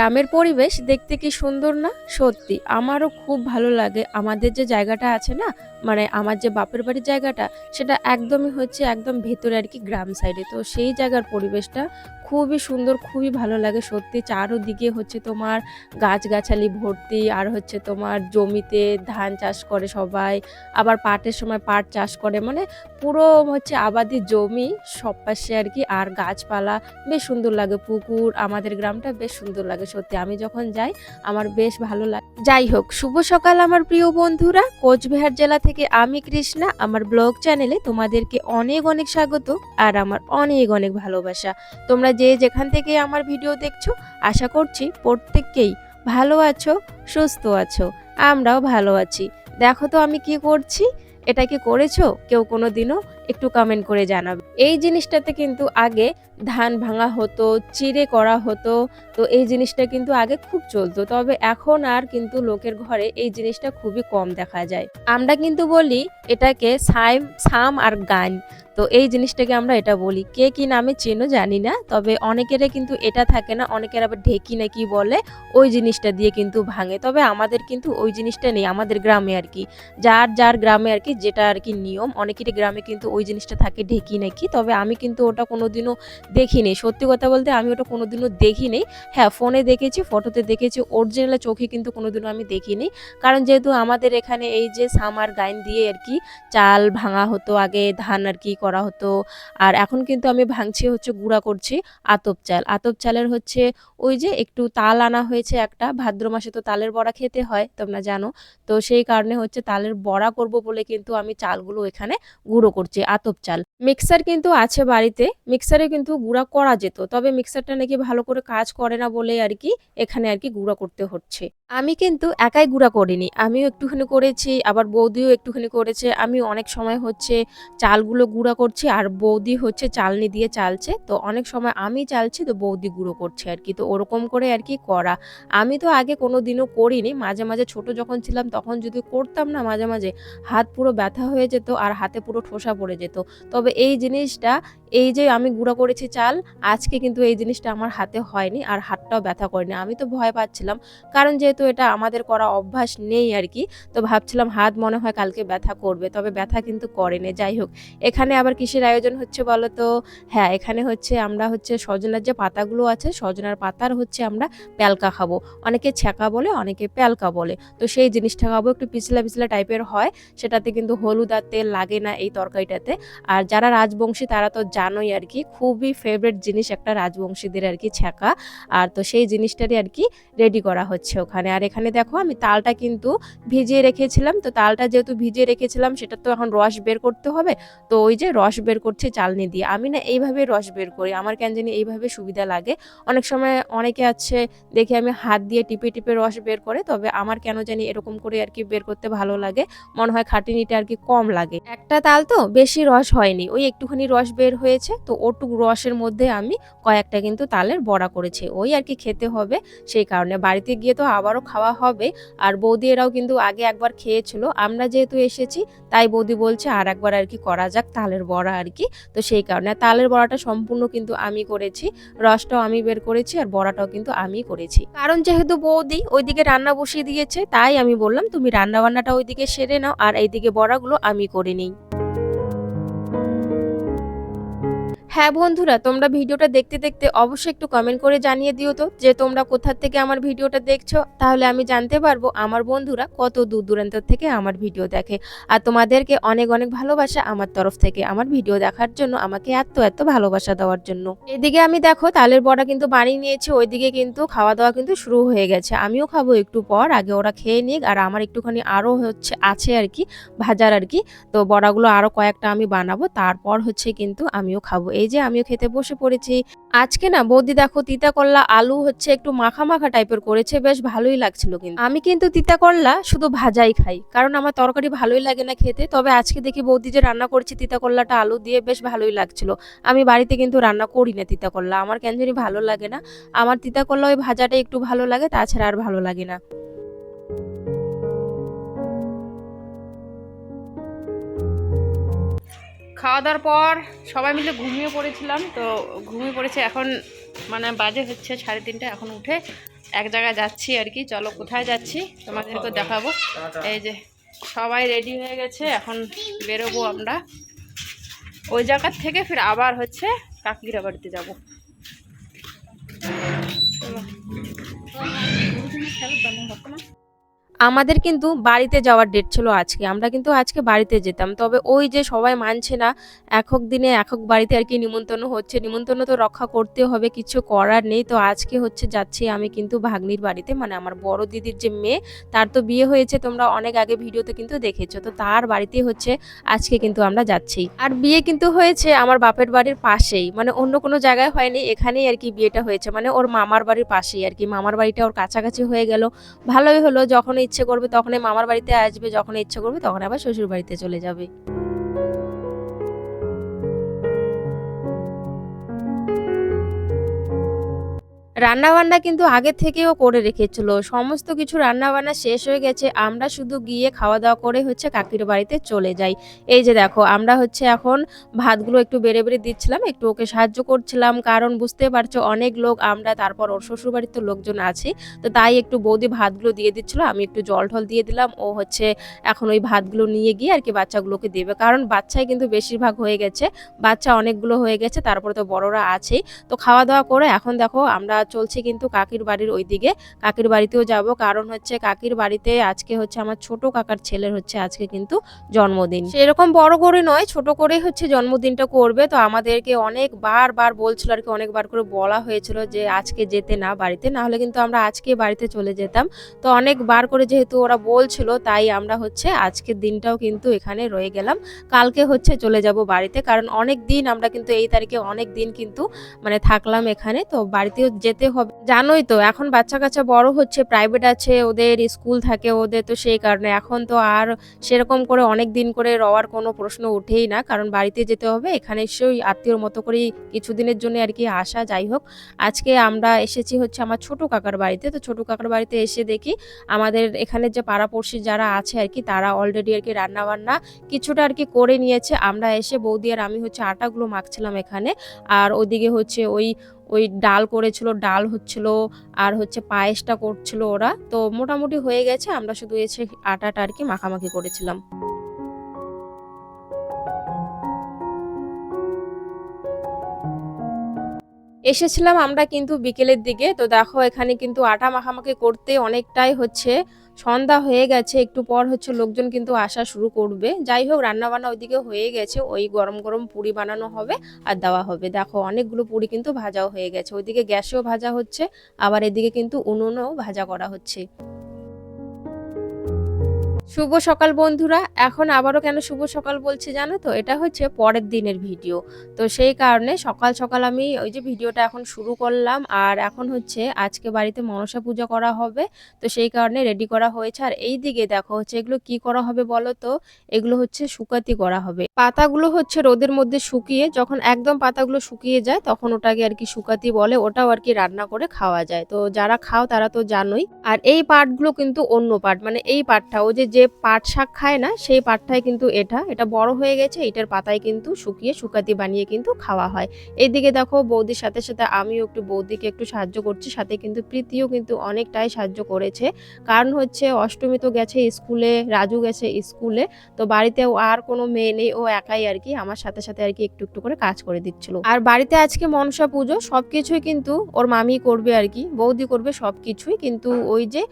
গ্রামের পরিবেশ দেখতে কি সুন্দর না? সত্যি, আমারও খুব ভালো লাগে। আমাদের যে জায়গাটা আছে না মানে আমার যে বাপের বাড়ির জায়গাটা, সেটা একদমই হচ্ছে একদম ভেতরে আর কি গ্রাম সাইডে তো সেই জায়গার পরিবেশটা খুবই সুন্দর, খুবই ভালো লাগে সত্যি। চারোদিকে হচ্ছে তোমার গাছগাছালি ভর্তি, আর হচ্ছে তোমার জমিতে ধান চাষ করে সবাই, আবার পাটের সময় পাট চাষ করে মানে পুরো হচ্ছে আবাদি জমি সব পাশে আর কি। আর গাছপালা বেশ সুন্দর লাগে, পুকুর আমাদের গ্রামটা বেশ সুন্দর লাগে সত্যি। আমি যখন যাই, আমার বেশ ভালো লাগে। যাই হোক, শুভ সকাল আমার প্রিয় বন্ধুরা। কোচবিহার জেলা থেকে আমি কৃষ্ণা। আমার ব্লগ চ্যানেলে তোমাদেরকে অনেক অনেক স্বাগত, আর আমার অনেক অনেক ভালোবাসা। তোমরা যে যেখান থেকে আমার ভিডিও দেখছ, আশা করছি প্রত্যেককেই ভালো আছো, সুস্থ আছো, আমরাও ভালো আছি। দেখো তো আমি কি করছি? এটা কি করেছ? কেউ কোনো দিনও একটু কমেন্ট করে জানাবে। এই জিনিসটাতে কিন্তু আগে ধান ভাঙা হতো, চিড়ে করা হতো, তো এই জিনিসটা কিন্তু আগে খুব চলতো। তবে এখন আর কিন্তু লোকের ঘরে এই জিনিসটা খুবই কম দেখা যায়। আমরা কিন্তু বলি এটাকে সাইম, সাম আর গান তো এই জিনিসটাকে আমরা এটা বলি। কে কি নামে চেনো জানি না, তবে অনেকের কিন্তু এটা থাকে না, অনেকের আবার ঢেকি নাকি বলে, ওই জিনিসটা দিয়ে কিন্তু ভাঙে। তবে আমাদের কিন্তু ওই জিনিসটা নেই, আমাদের গ্রামে আর কি। যার যার গ্রামে আর কি যেটা আর কি নিয়ম, অনেকেরই গ্রামে কিন্তু ওই জিনিসটা থাকে ঢেকি নাকি? তবে আমি কিন্তু ওটা কোনোদিনও দেখিনি। সত্যি কথা বলতে আমি ওটা কোনোদিনও দেখিনি। হ্যাঁ ফোনে দেখেছি ফটোতে দেখেছি অরিজিনাল চোখে কিন্তু কোনোদিনও আমি দেখিনি। কারণ যেহেতু আমাদের এখানে এই যে সামার গাইন দিয়ে আর কি চাল ভাঙা হতো, আগে ধান আর কি করা হতো, আর এখন কিন্তু আমি ভাঙছি হচ্ছে, গুঁড়া করছি আতপ চাল। আতপ চালের হচ্ছে ওই যে একটু তাল আনা হয়েছে একটা, ভাদ্র মাসে তো তালের বড়া খেতে হয়, তোমরা জানো। তো সেই কারণে হচ্ছে তালের বড়া করব বলে কিন্তু আমি চালগুলো এখানে গুঁড়ো করছি। আতপ চাল মিক্সার কিন্তু আছে বাড়িতে। মিক্সারে কিন্তু গুঁড়া করা যেত, তবে মিক্সারটা নাকি ভালো করে কাজ করে না বলে আর কি এখানে আর কি গুঁড়া করতে হচ্ছে। আমি কিন্তু একাই গুঁড়া করিনি, আমিও একটুখানি করেছি, আবার বৌদিও একটুখানি করেছে। আমি অনেক সময় হচ্ছে চালগুলো গুঁড়া করছি, আর বৌদি হচ্ছে চালনি দিয়ে চালছে। তো অনেক সময় আমি চালছি, তো বৌদি গুঁড়ো করছে আর কি। তো ওরকম করে আর কি করা। আমি তো আগে কোনো দিনও করিনি, মাঝে মাঝে ছোট যখন ছিলাম তখন যদি করতাম না মাঝে মাঝে হাত পুরো ব্যথা হয়ে যেত আর হাতে পুরো ঠোসা পড়ে যেত। তবে এই জিনিসটা, এই যে আমি গুঁড়ো করেছি চাল, আজকে কিন্তু এই জিনিসটা আমার হাতে হয়নি আর হাতটাও ব্যথা করেনি। আমি তো ভয় পাচ্ছিলাম, কারণ যেহেতু এটা আমাদের করা অভ্যাস নেই আর কি, তো ভাবছিলাম হাত মনে হয় কালকে ব্যথা করবে, তবে ব্যথা কিন্তু করেনি। যাই হোক, এখানে আবার কিসের আয়োজন হচ্ছে বলো তো? হ্যাঁ এখানে হচ্ছে আমরা হচ্ছে সজনার যে পাতাগুলো আছে, সজনার পাতার হচ্ছে আমরা প্যালকা খাব। অনেকে ছ্যাঁকা বলে, অনেকে প্যালকা বলে। তো সেই জিনিসটা খাব, একটু পিছলা পিছলা টাইপের হয়, সেটাতে কিন্তু হলুদ আর তেল লাগে না এই তরকারিটাতে। আর যারা রাজবংশী তারা তো জানোই আর কি, খুবই ফেভারিট জিনিস একটা রাজবংশীদের আর কি ছ্যাঁকা। আর তো সেই জিনিসটারই আর কি রেডি করা হচ্ছে ওখানে। আর এখানে দেখো আমি তালটা কিন্তু ভিজিয়ে রেখেছিলাম। তো তালটা যেহেতু ভিজিয়ে রেখেছিলাম, সেটা তো এখন রস বের করতে হবে। তো ওই যে রস বের করছে চালনি দিয়ে। আমি না এইভাবে রস বের করি, আমার কেন জানি এইভাবে সুবিধা লাগে। অনেক সময় অনেকে আছে, দেখে আমি হাত দিয়ে টিপে টিপে রস বের করে, তবে আমার কেন জানি এরকম করে আর কি বের করতে ভালো লাগে। মনে হয় খাটিনিটা আর কি কম লাগে। একটা তাল তো বেশি রস হয়নি। ওই একটুখানি রস বের হয়েছে, তো ওটুক রসের মধ্যে আমি কয়েকটা কিন্তু তালের বড়া করেছি। ওই আর কি খেতে হবে সেই কারণে। বাড়িতে গিয়ে তো আবারও খাওয়া হবে। আর বৌদি এরাও কিন্তু আগে একবার খেয়েছিল। আমরা যেহেতু এসেছি, তাই বৌদি বলছে আর একবার আর কি করা যাক তালের বড়া আর কি। তো সেই কারণে তালের বড়াটা সম্পূর্ণ কিন্তু আমি করেছি, রসটাও আমি বের করেছি আর বড়াটাও কিন্তু আমি করেছি। কারণ যেহেতু বৌদি ওইদিকে রান্না বসিয়ে দিয়েছে, তাই আমি বললাম, তুমি রান্না বান্নাটা ওইদিকে সেরে নাও আর এইদিকে বড়াগুলো আমি করে নিই। হ্যাঁ বন্ধুরা, তোমরা ভিডিওটা দেখতে দেখতে অবশ্যই একটু কমেন্ট করে জানিয়ে দিও তো যে তোমরা কোথা থেকে আমার ভিডিওটা দেখছ। তাহলে আমি জানতে পারব আমার বন্ধুরা কত দূর দূরান্ত থেকে আমার ভিডিও দেখে। আর তোমাদেরকে অনেক অনেক ভালোবাসা আমার তরফ থেকে আমার ভিডিও দেখার জন্য, আমাকে এত এত ভালোবাসা দেওয়ার জন্য। এদিকে আমি দেখো তালের বড়া কিন্তু বানিয়ে নিয়েছি, ওইদিকে কিন্তু খাওয়া দাওয়া কিন্তু শুরু হয়ে গেছে। আমিও খাব একটু পর, আগে ওরা খেয়ে নিক, আর আমার একটুখানি আরও হচ্ছে, আছে আর কি, ভাজার আর কি। তো বড়াগুলো আরও কয়েকটা আমি বানাবো, তারপর হচ্ছে কিন্তু আমিও খাব। এই যে আমিও খেতে বসে পড়েছি। আজকে না বৌদি দেখো তিতা করলা আলু হচ্ছে একটু মাখা মাখা টাইপের করেছে, বেশ ভালোই লাগছিল কিন্তু। আমি কিন্তু তিতা করলা শুধু ভাজাই খাই, কারণ আমার তরকারি ভালোই লাগে না খেতে। তবে আজকে দেখি বৌদি যে রান্না করেছে তিতা করলাটা আলু দিয়ে বেশ ভালোই লাগছিল। আমি বাড়িতে কিন্তু রান্না করি না তিতা করলা আমার কেন জানি ভালো লাগে না। আমার তিতা করলা ওই ভাজাটা একটু ভালো লাগে, তাছাড়া আর ভালো লাগে না। খাওয়া দাওয়ার পর সবাই মিলে ঘুমিয়ে পড়েছিলাম তো ঘুমিয়ে পড়েছে এখন মানে বাজে হচ্ছে সাড়ে তিনটে এখন উঠে এক জায়গায় যাচ্ছি আর কি। চলো কোথায় যাচ্ছি? তোমাদেরকে দেখাবো। এই যে সবাই রেডি হয়ে গেছে এখন বেরোবো আমরা। ওই জায়গার থেকে ফির আবার হচ্ছে কাকিরা বাড়িতে যাব। আমাদের কিন্তু বাড়িতে যাওয়ার ডেট ছিল আজকে। আমরা কিন্তু আজকে বাড়িতে যেতাম। তবে ওই যে সবাই মানছে না, একক দিনে একক বাড়িতে আর কি নিমন্ত্রণ হচ্ছে। নিমন্ত্রণ তো রক্ষা করতে হবে, কিছু করার নেই। তো আজকে হচ্ছে যাচ্ছি আমি কিন্তু ভাগ্নির বাড়িতে। মানে আমার বড় দিদির যে মেয়ে, তার তো বিয়ে হয়েছে। তোমরা অনেক আগে ভিডিওতে কিন্তু দেখেছ। তো তার বাড়িতেই হচ্ছে আজকে কিন্তু আমরা যাচ্ছি। আর বিয়ে কিন্তু হয়েছে আমার বাপের বাড়ির পাশেই। মানে অন্য কোনো জায়গায় হয়নি। এখানেই আর কি বিয়েটা হয়েছে। মানে ওর মামার বাড়ির পাশেই আর কি। মামার বাড়িটা ওর কাছাকাছি হয়ে গেল। ভালোই হলো। যখন ইচ্ছে করবে তখনই মামার বাড়িতে আসবে, যখন ইচ্ছে করবে তখন আবার শ্বশুর বাড়িতে চলে যাবে। রান্নাবান্না কিন্তু আগে থেকেও করে রেখেছিল। সমস্ত কিছু রান্নাবান্না শেষ হয়ে গেছে, আমরা শুধু গিয়ে খাওয়া দাওয়া করে হচ্ছে কাকির বাড়িতে চলে যাই। এই যে দেখো, আমরা হচ্ছে এখন ভাতগুলো একটু বেড়ে বেড়ে দিচ্ছিলাম, একটু ওকে সাহায্য করছিলাম। কারণ বুঝতে পারছ, অনেক লোক, আমরা তারপর ওর শ্বশুর বাড়ির তো লোকজন আছে, তো তাই একটু বৌদি ভাতগুলো দিয়ে দিচ্ছিল, আমি একটু জল ঠল দিয়ে দিলাম, ও হচ্ছে এখন ওই ভাতগুলো নিয়ে গিয়ে আর কি বাচ্চাগুলোকে দেবে। কারণ বাচ্চাই কিন্তু বেশিরভাগ হয়ে গেছে, বাচ্চা অনেকগুলো হয়ে গেছে, তারপরে তো বড়রা আছেই। তো খাওয়া দাওয়া করে এখন দেখো, আমরা চলছি কিন্তু কাকির বাড়ির ওইদিকে। কাকির বাড়িতেও যাব, কারণ হচ্ছে কাকির বাড়িতে আজকে হচ্ছে আমার ছোট কাকার ছেলের হচ্ছে আজকে কিন্তু জন্মদিন। সেরকম বড় করে নয়, ছোট করে হচ্ছে জন্মদিনটা করবে। তো আমাদেরকে অনেক বার বার বলছিল আর কি, অনেকবার করে বলা হয়েছিল যে আজকে যেতে না বাড়িতে, না হলে কিন্তু আমরা আজকে বাড়িতে চলে যেতাম। তো অনেক বার করে যেহেতু ওরা বলছিল, তাই আমরা হচ্ছে আজকের দিনটাও কিন্তু এখানে রয়ে গেলাম। কালকে হচ্ছে চলে যাব বাড়িতে, কারণ অনেক দিন আমরা কিন্তু এই তারিখে অনেক দিন কিন্তু মানে থাকলাম এখানে। তো বাড়িতেও যেতে হবে। জানোই তো, এখন বাচ্চা কাচ্চা বড় হচ্ছে প্রাইভেট আছে, ওদের স্কুল থাকে, ওদের তো সেই কারণে। এখন তো আর সেরকম করে অনেক দিন করে রওয়ার কোনো প্রশ্ন উঠেই না, কারণ বাড়িতে যেতে হবে, এখানে সেই আত্মীয়র মতো করেই কিছুদিনের জন্য আর কি আসা, যাই হোক। আজকে আমরা এসেছি হচ্ছে আমার ছোট কাকার বাড়িতে, তো ছোট কাকার বাড়িতে এসে দেখি আমাদের এখানে যে পাড়াপড়শি যারা আছে আর কি, তারা অলরেডি আর কি রান্না বান্না কিছুটা আর কি করে নিয়েছে। আমরা এসে বৌদি আর আমি হচ্ছে আটাগুলো মাখছিলাম এখানে। আর ওদিকে হচ্ছে ওই ওই ডাল করেছিল, ডাল হচ্ছিল আর হচ্ছে পায়েসটা করছিল ওরা। তো মোটামুটি হয়ে গেছে, আমরা শুধু এসে আটাটা আর কি মাখামাখি করেছিলাম। এসেছিলাম আমরা কিন্তু বিকেলের দিকে, তো দেখো এখানে কিন্তু আটা মাখামাখি করতে অনেকটাই হচ্ছে। সন্ধ্যা হয়ে গেছে, একটু পর হচ্ছে লোকজন কিন্তু আসা শুরু করবে। যাই হোক, রান্নাবান্না ওইদিকে হয়ে গেছে, ওই গরম গরম পুরি বানানো হবে আর দেওয়া হবে। দেখো, অনেকগুলো পুরি কিন্তু ভাজাও হয়ে গেছে। ওইদিকে গ্যাসেও ভাজা হচ্ছে, আবার এদিকে কিন্তু উনুনেও ভাজা করা হচ্ছে। শুভ সকাল বন্ধুরা। এখন আবারও কেন শুভ সকাল বলছি জানো তো? এটা হচ্ছে পরের দিনের ভিডিও। তো সেই কারণে সকাল সকাল আমি ওই যে ভিডিওটা এখন শুরু করলাম। আর এখন হচ্ছে আজকে বাড়িতে মনসা পূজা করা হবে। তো সেই কারণে রেডি করা হয়েছে। আর এই দিকে দেখো হচ্ছে এগুলো কি করা হবে বলো তো? এগুলো হচ্ছে শুকাতি করা হবে। পাতাগুলো হচ্ছে রোদের মধ্যে শুকিয়ে যখন একদম পাতাগুলো শুকিয়ে যায় তখন ওটাকে আর কি শুকাতি বলে। ওটাও আর কি রান্না করে খাওয়া যায়। তো যারা খাও তারা তো জানোই। আর এই পাটগুলো কিন্তু অন্য পাট। মানে এই পাটটা ও যে যে পাট শাক খায় না, সেই পাটটাই কিন্তু এটা। এটা বড় হয়ে গেছে, এটার পাতায় কিন্তু শুকিয়ে শুকাতি বানিয়ে কিন্তু খাওয়া হয়। এইদিকে দেখো বৌদির সাথে সাথে আমিও একটু বৌদিকে একটু সাহায্য করছি, সাথে কিন্তু প্রীতিও কিন্তু অনেকটাই সাহায্য করেছে। কারণ হচ্ছে অষ্টমী তো গেছে স্কুলে, রাজু গেছে স্কুলে, তো বাড়িতেও আর কোনো মেয়ে নেই, ও একাই আর কি, আমার সাথে সাথে আর কি একটু একটু করে কাজ করে দিচ্ছিল। আর বাড়িতে আজকে মনসা পুজো, সবকিছুই কিন্তু ওর মামি করবে আর কি, বৌদি করবে সবকিছুই, কিন্তু ওই যে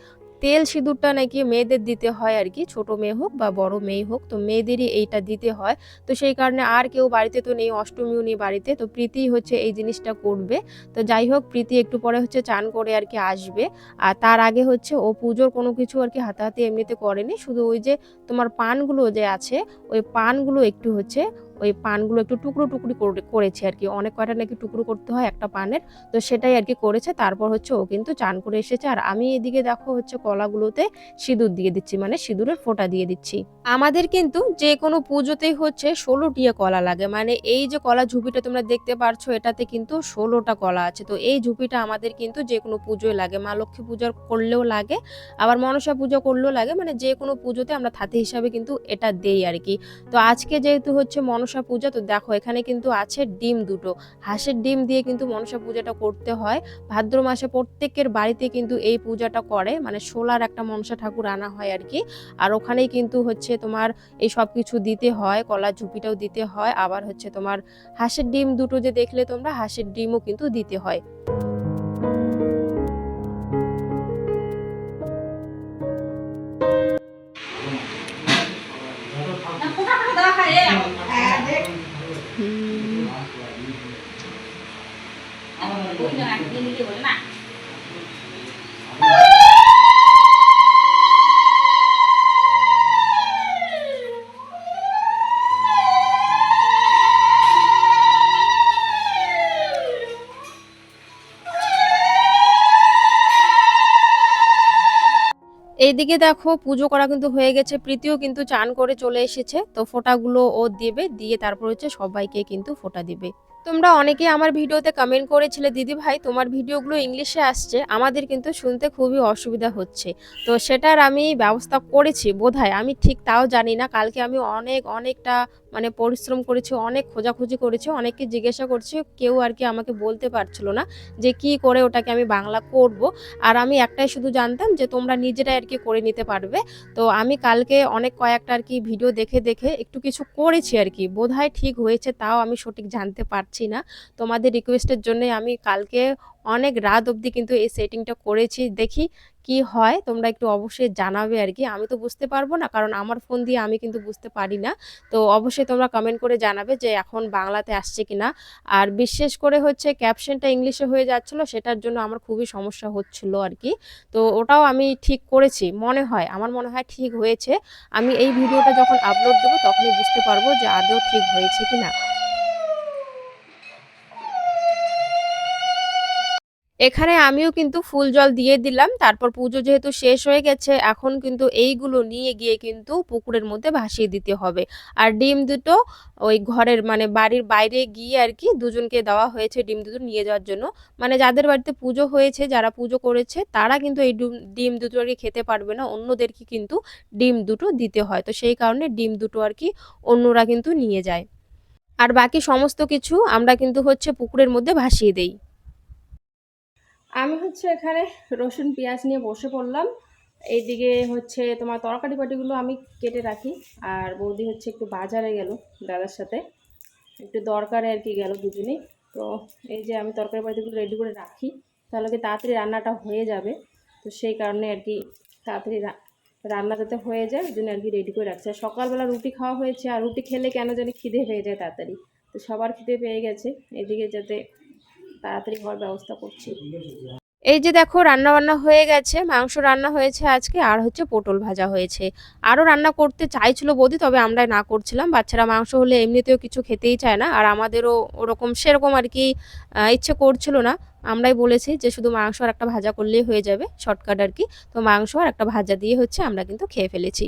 তেল সিঁদুরটা নাকি মেয়েদের দিতে হয় আর কি, ছোট মেয়ে হোক বা বড় মেয়ে হোক, তো মেয়েদেরই এইটা দিতে হয়। তো সেই কারণে আর কেউ বাড়িতে তো নেই, অষ্টমীও নেই বাড়িতে, তো প্রীতি হচ্ছে এই জিনিসটা করবে। তো যাই হোক, প্রীতি একটু পরে হচ্ছে চান করে আর কি আসবে। আর তার আগে হচ্ছে ও পুজোর কোনো কিছু আর কি হাতাহাতি এমনিতে করেনি, শুধু ওই যে তোমার পানগুলো যে আছে, ওই পানগুলো একটু হচ্ছে ওই পানগুলো একটু টুকরো টুকরি করে- করেছে আর কি। অনেক কয়টা নাকি টুকরো করতে হয় একটা পানের। তো সেটাই আর কি করেছে। তারপর হচ্ছে ও কিন্তু চান করে এসেছে। আর আমি এদিকে দেখো হচ্ছে কলাগুলোতে সিঁদুর দিয়ে দিচ্ছি মানে সিঁদুরের ফোঁটা দিয়ে দিচ্ছি। আমাদের কিন্তু যে কোনো পুজোতেই হচ্ছে ষোলোটিয়া কলা লাগে। মানে এই যে কলা ঝুপিটা তোমরা দেখতে পারছ, এটাতে কিন্তু ষোলোটা কলা আছে। তো এই ঝুপিটা আমাদের কিন্তু যে কোনো পুজোয় লাগে। মা লক্ষ্মী পূজা করলেও লাগে, আবার মনসা পুজো করলেও লাগে। মানে যে কোনো পুজোতে আমরা থাতে হিসাবে কিন্তু এটা দেই আর কি। তো আজকে যেহেতু হচ্ছে মনসা মনসা পূজা, তো দেখো এখানে কিন্তু আছে ডিম দুটো। হাঁসের ডিম দিয়ে কিন্তু মনসা পূজাটা করতে হয়। ভাদ্র মাসে প্রত্যেকের বাড়িতে কিন্তু এই পূজাটা করে। মানে সোলার একটা মনসা ঠাকুর আনা হয় আর কি। আর ওখানেই কিন্তু হচ্ছে তোমার এই সব কিছু দিতে হয় কলা ঝুপিটাও দিতে হয়। আবার হচ্ছে তোমার হাঁসের ডিম দুটো যে দেখলে তোমরা, হাঁসের ডিমও কিন্তু দিতে হয়। এইদিকে দেখো, পুজো করা কিন্তু হয়ে গেছে। প্রীতিও কিন্তু চান করে চলে এসেছে। তো ফোঁটাগুলো ও দেবে, দিয়ে তারপর হচ্ছে সবাইকে কিন্তু ফোঁটা দিবে। তোমরা অনেকে আমার ভিডিওতে কমেন্ট করেছিলে, দিদি ভাই, তোমার ভিডিওগুলো ইংলিশে আসছে, আমাদের কিন্তু শুনতে খুবই অসুবিধা হচ্ছে। তো সেটার আমি ব্যবস্থা করেছি বোধহয়। আমি ঠিক তাও জানি না, কালকে আমি অনেক, অনেকটা মানে পরিশ্রম করেছে, অনেক খোঁজাখুঁজি করেছে, অনেককে জিজ্ঞাসা করছি, কেউ আর কি আমাকে বলতে পারছিল না যে কি করে ওটাকে আমি বাংলা করব। আর আমি একটাই শুধু জানতাম যে তোমরা নিজেরাই আর কি করে নিতে পারবে। তো আমি কালকে অনেক কয়েকটা আর কি ভিডিও দেখে দেখে একটু কিছু করেছি আর কি। বোধহয় ঠিক হয়েছে, তাও আমি সঠিক জানতে পারছি না। তোমাদের রিকোয়েস্টের জন্য আমি কালকে অনেক রাত অবধি কিন্তু এই সেটিংটা করেছি, দেখি কি হয়, তোমরা একটু অবশ্যই জানাবে আর কি আমি তো বুঝতে পারব না, কারণ আমার ফোন দিয়ে আমি কিন্তু বুঝতে পারি না। তো অবশ্যই তোমরা কমেন্ট করে জানাবে যে এখন বাংলাতে আসছে কিনা। আর বিশেষ করে হচ্ছে ক্যাপশনটা ইংলিশে হয়ে যাচ্ছিল, সেটার জন্য আমার খুবই সমস্যা হচ্ছিল আর কি তো ওটাও আমি ঠিক করেছি, মনে হয়, আমার মনে হয় ঠিক হয়েছে। আমি এই ভিডিওটা যখন আপলোড দেবো, তখনই বুঝতে পারব যে আদৌ ঠিক হয়েছে কি না এখানে আমিও কিন্তু ফুল জল দিয়ে দিলাম। তারপর পুজো যেহেতু শেষ হয়ে গেছে, এখন কিন্তু এইগুলো নিয়ে গিয়ে কিন্তু পুকুরের মধ্যে ভাসিয়ে দিতে হবে। আর ডিম দুটো ওই ঘরের মানে বাড়ির বাইরে গিয়ে আর কি দুজনকে দেওয়া হয়েছে ডিম দুটো নিয়ে যাওয়ার জন্য। মানে যাদের বাড়িতে পুজো হয়েছে, যারা পুজো করেছে, তারা কিন্তু এই ডিম দুটো আর কি খেতে পারবে না। অন্যদেরকে কিন্তু ডিম দুটো দিতে হয়। তো সেই কারণে ডিম দুটো আর কি অন্যরা কিন্তু নিয়ে যায়। আর বাকি সমস্ত কিছু আমরা কিন্তু হচ্ছে পুকুরের মধ্যে ভাসিয়ে দেই। আমি হচ্ছে এখানে রসুন, পেঁয়াজ নিয়ে বসে পড়লাম। এইদিকে হচ্ছে তোমার তরকারি পাটিগুলো আমি কেটে রাখি। আর বৌদি হচ্ছে একটু বাজারে গেল দাদার সাথে। একটু দরকারে আর কি গেল দুজনেই। তো এই যে আমি তরকারি পাটিগুলো রেডি করে রাখি, তাহলে কি তাড়াতাড়ি রান্নাটা হয়ে যাবে। তো সেই কারণে আর কি তাড়াতাড়ি রান্না যাতে হয়ে যায়, ওই জন্য আর কি রেডি করে রাখছি। আর সকালবেলা রুটি খাওয়া হয়েছে, আর রুটি খেলে কেন জানি খিদে পেয়ে যায় তাড়াতাড়ি। তো সবার খিদে পেয়ে গেছে, এদিকে যাতে তাড়াতাড়ি হওয়ার ব্যবস্থা করছি। এই যে দেখো, রান্না বান্না হয়ে গেছে, মাংস রান্না হয়েছে আজকে, আর হচ্ছে পটল ভাজা হয়েছে। আরও রান্না করতে চাইছিল বৌদি, তবে আমরা না করছিলাম। বাচ্চারা মাংস হলে এমনিতেও কিছু খেতেই চায় না, আর আমাদেরও ওরকম সেরকম আর কি ইচ্ছে করছিল না। আমরাই বলেছি যে শুধু মাংস আর একটা ভাজা করলেই হয়ে যাবে, শর্টকাট আর কি। তো মাংস আর একটা ভাজা দিয়ে হচ্ছে আমরা কিন্তু খেয়ে ফেলেছি।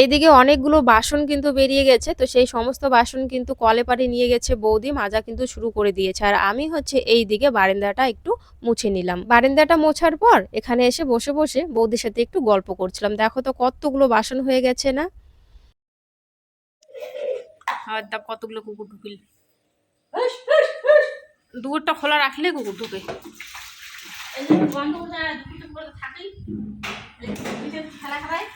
এইদিকে অনেকগুলো বাসন কিন্তু বেরিয়ে গেছে তো সেই সমস্ত বাসন কিন্তু কলে পাড়ে নিয়ে গেছে বৌদি মাজা কিন্তু শুরু করে দিয়েছে। আর আমি হচ্ছে এই দিকে বারান্দাটা একটু মুছে নিলাম। বারান্দাটা মোছার পর এখানে এসে বসে বসে বৌদির সাথে একটু গল্প করছিলাম। দেখো তো কতগুলো বাসন হয়ে গেছে না? কতগুলো কুকুর ঢুকিল। দুপুরটা খোলা রাখলে কুকুর ঢুকে। বন্ধ করে থাকি খেলা খেলায়।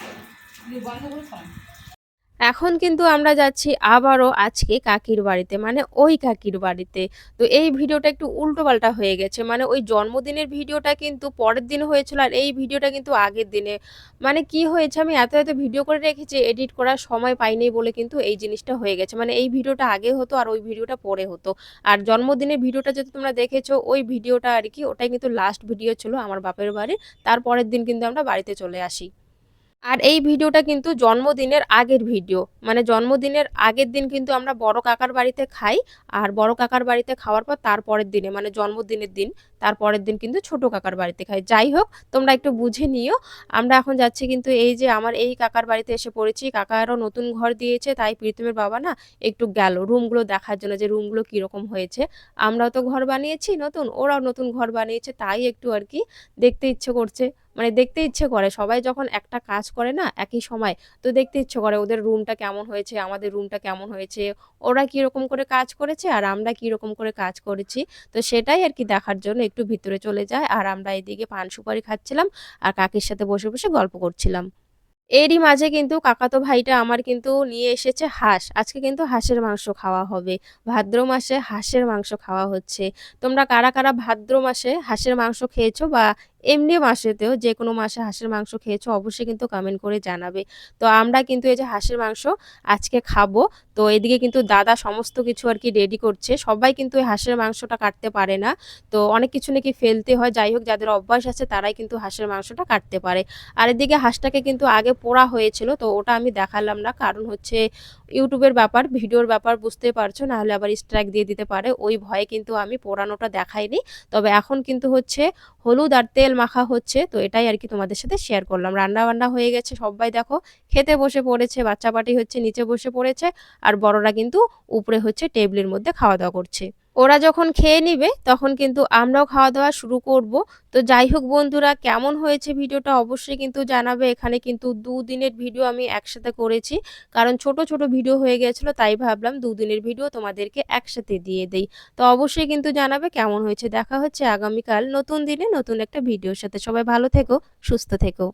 এখন কিন্তু আমরা যাচ্ছি আবারও আজকে কাকির বাড়িতে মানে ওই কাকির বাড়িতে। তো এই ভিডিওটা একটু উল্টোপাল্টা হয়ে গেছে মানে ওই জন্মদিনের ভিডিওটা কিন্তু পরের দিন হয়েছিল আর এই ভিডিওটা কিন্তু আগের দিনে। মানে কি হয়েছে, আমি এত এত ভিডিও করে রেখেছি, এডিট করার সময় পাইনি বলে কিন্তু এই জিনিসটা হয়ে গেছে। মানে এই ভিডিওটা আগে হতো আর ওই ভিডিওটা পরে হতো। আর জন্মদিনের ভিডিওটা যেহেতু তোমরা দেখেছ, ওই ভিডিওটা আর কি, ওটাই কিন্তু লাস্ট ভিডিও ছিল আমার বাপের বাড়ির। তারপরের দিন কিন্তু আমরা বাড়িতে চলে আসি। আর এই ভিডিওটা কিন্তু জন্মদিনের আগের ভিডিও। মানে জন্মদিনের আগের দিন কিন্তু আমরা বড় কাকার বাড়িতে খাই আর বড় কাকার বাড়িতে খাওয়ার পর তারপরের দিনে মানে জন্মদিনের দিন, তারপরের দিন কিন্তু ছোট কাকার বাড়িতে খাই। যাই হোক, তোমরা একটু বুঝে নিও। আমরা এখন যাচ্ছি কিন্তু এই যে আমার এই কাকার বাড়িতে এসে পড়েছি। কাকারও নতুন ঘর দিয়েছে, তাই প্রীতমের বাবা না একটু গেল রুমগুলো দেখার জন্য যে রুমগুলো কীরকম হয়েছে। আমরাও তো ঘর বানিয়েছি, নতুন, ওরাও নতুন ঘর বানিয়েছে, তাই একটু আর কি দেখতে ইচ্ছে করছে। মানে দেখতে ইচ্ছে করে। সবাই যখন একটা কাজ করে না, একই সময়, তো দেখতে ইচ্ছে করে ওদের রুমটা কেমন হয়েছে, আমাদের রুমটা কেমন হয়েছে, ওরা কীরকম করে কাজ করেছে আর আমরা কীরকম করে কাজ করেছি। তো সেটাই আর কি দেখার জন্য একটু ভিতরে চলে যায় আর আমরা এদিকে পান সুপারি খাচ্ছিলাম আর কাকির সাথে বসে বসে গল্প করছিলাম। এরই মাঝে কিন্তু কাকাতো ভাইটা আমার কিন্তু নিয়ে এসেছে হাঁস। আজকে কিন্তু হাঁসের মাংস খাওয়া হবে। ভাদ্র মাসে হাঁসের মাংস খাওয়া হচ্ছে। তোমরা কারা কারা ভাদ্র মাসে হাঁসের মাংস খেয়েছো বা এমনি মাসেতেও যে কোনো মাসে হাঁসের মাংস খেয়েছো, অবশ্যই কিন্তু কমেন্ট করে জানাবে। তো আমরা কিন্তু এই যে হাঁসের মাংস আজকে খাব। তো এদিকে কিন্তু দাদা সমস্ত কিছু আর কি রেডি করছে। সবাই কিন্তু এই হাঁসের মাংসটা কাটতে পারে না। তো অনেক কিছু নাকি ফেলতে হয়। যাই হোক, যাদের অভ্যাস আছে তারাই কিন্তু হাঁসের মাংসটা কাটতে পারে। আর এদিকে হাঁসটাকে কিন্তু আগে পোড়া হয়েছিল, তো ওটা আমি দেখালাম না। কারণ হচ্ছে ইউটিউবের ব্যাপার, ভিডিওর ব্যাপার, বুঝতে পারছ? নাহলে আবার স্ট্রাইক দিয়ে দিতে পারে। ওই ভয়ে কিন্তু আমি পোড়ানোটা দেখাইনি। তবে এখন কিন্তু হচ্ছে হলুদ আর তেল মাখা হচ্ছে, তো এটাই আর কি তোমাদের সাথে শেয়ার করলাম। রান্না বান্না হয়ে গেছে, সবাই দেখো, খেতে বসে পড়েছে, বাচ্চা পাটি হচ্ছে, নিচে বসে পড়েছে, আর বড়রা কিন্তু উপরে হচ্ছে টেবিলের মধ্যে খাওয়া দাওয়া করছে। ওরা যখন খেয়ে নিবে, তখন কিন্তু আমরাও খাওয়া দাওয়া শুরু করব। তো যাই হোক বন্ধুরা, কেমন হয়েছে ভিডিওটা অবশ্যই কিন্তু জানাবে। এখানে কিন্তু দুদিনের ভিডিও আমি একসাথে করেছি। কারণ ছোট ছোট ভিডিও হয়ে গেছিল, তাই ভাবলাম দুদিনের ভিডিও তোমাদেরকে একসাথে দিয়ে দেই। তো অবশ্যই কিন্তু জানাবে কেমন হয়েছে। দেখা হচ্ছে আগামীকাল নতুন দিনে নতুন একটা ভিডিওর সাথে। সবাই ভালো থেকো, সুস্থ থেকো।